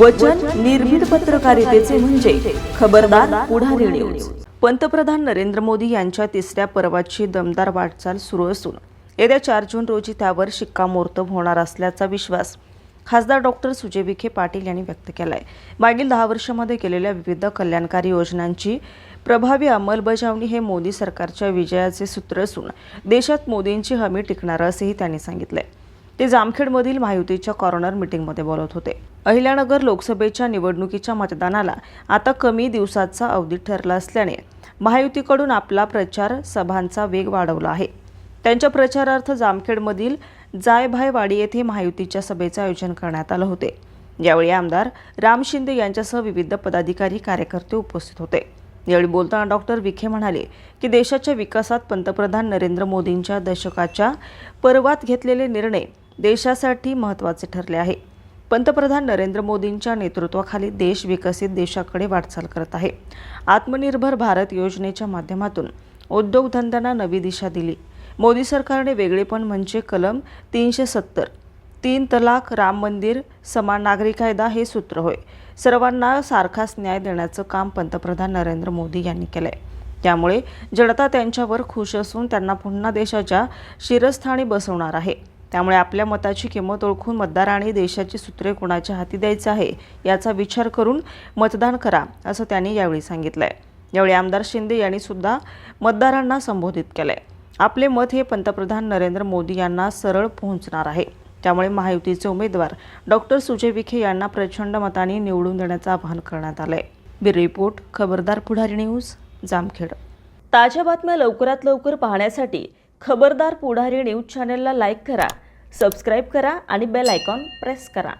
वचन निर्भीड पत्रकारितेचे म्हणजे खबरदार पुढारी न्यूज पंतप्रधान नरेंद्र मोदी यांच्या तिसऱ्या पर्वाची दमदार वाटचाल सुरू असून येत्या चार जून रोजी त्यावर शिक्कामोर्तब होणार असल्याचा विश्वास खासदार डॉक्टर सुजय विखे पाटील यांनी व्यक्त केला आहे मागील दहा वर्षामध्ये केलेल्या विविध कल्याणकारी योजनांची प्रभावी अंमलबजावणी हे मोदी सरकारच्या विजयाचे सूत्र असून देशात मोदींची हमी टिकणार असेही त्यांनी सांगितलंय. ते जामखेडमधील महायुतीच्या कॉर्नर मीटिंगमध्ये बोलत होते. अहिल्यानगर लोकसभेच्या निवडणुकीच्या मतदानाला आता कमी दिवसाचा अवधी ठरला असल्याने महायुतीकडून आपला प्रचार सभांचा वेग वाढवला आहे. त्यांच्या प्रचारार्थ जामखेडमधील जायभायवाडी येथे महायुतीच्या सभेचं आयोजन करण्यात आलं होते. यावेळी आमदार राम शिंदे यांच्यासह विविध पदाधिकारी कार्यकर्ते उपस्थित होते. यावेळी बोलताना डॉक्टर विखे म्हणाले की देशाच्या विकासात पंतप्रधान नरेंद्र मोदींच्या दशकाच्या पर्वात घेतलेले निर्णय देशासाठी महत्त्वाचे ठरले आहे. पंतप्रधान नरेंद्र मोदींच्या नेतृत्वाखाली देश विकसित देशाकडे वाटचाल करत आहे. आत्मनिर्भर भारत योजनेच्या माध्यमातून उद्योगधंद्यांना नवी दिशा दिली. मोदी सरकारने वेगळेपण म्हणजे कलम तीनशे सत्तर तीन तलाक राम मंदिर समान नागरी कायदा हे सूत्र होय. सर्वांना सारखाच न्याय देण्याचं काम पंतप्रधान नरेंद्र मोदी यांनी केलंय. त्यामुळे जनता त्यांच्यावर खुश असून त्यांना पुन्हा देशाच्या शिरस्थानी बसवणार आहे. त्यामुळे आपल्या मताची किंमत ओळखून मतदारांनी देशाची सूत्रे कोणाच्या हाती द्यायचं आहे याचा विचार करून मतदान करा असं त्यांनी यावेळी सांगितलं आहे यावेळी आमदार शिंदे यांनी सुद्धा मतदारांना संबोधित केलं आहे आपले मत हे पंतप्रधान नरेंद्र मोदी यांना सरळ पोहोचणार आहे. त्यामुळे महायुतीचे उमेदवार डॉक्टर सुजय विखे यांना प्रचंड मताने निवडून देण्याचं आवाहन करण्यात आलंय. बी रिपोर्ट खबरदार पुढारी न्यूज जामखेड. ताज्या बातम्या लवकरात लवकर पाहण्यासाठी खबरदार पुढारी न्यूज चॅनलला लाईक करा सबस्क्राईब करा आणि बेल आयकॉन प्रेस करा.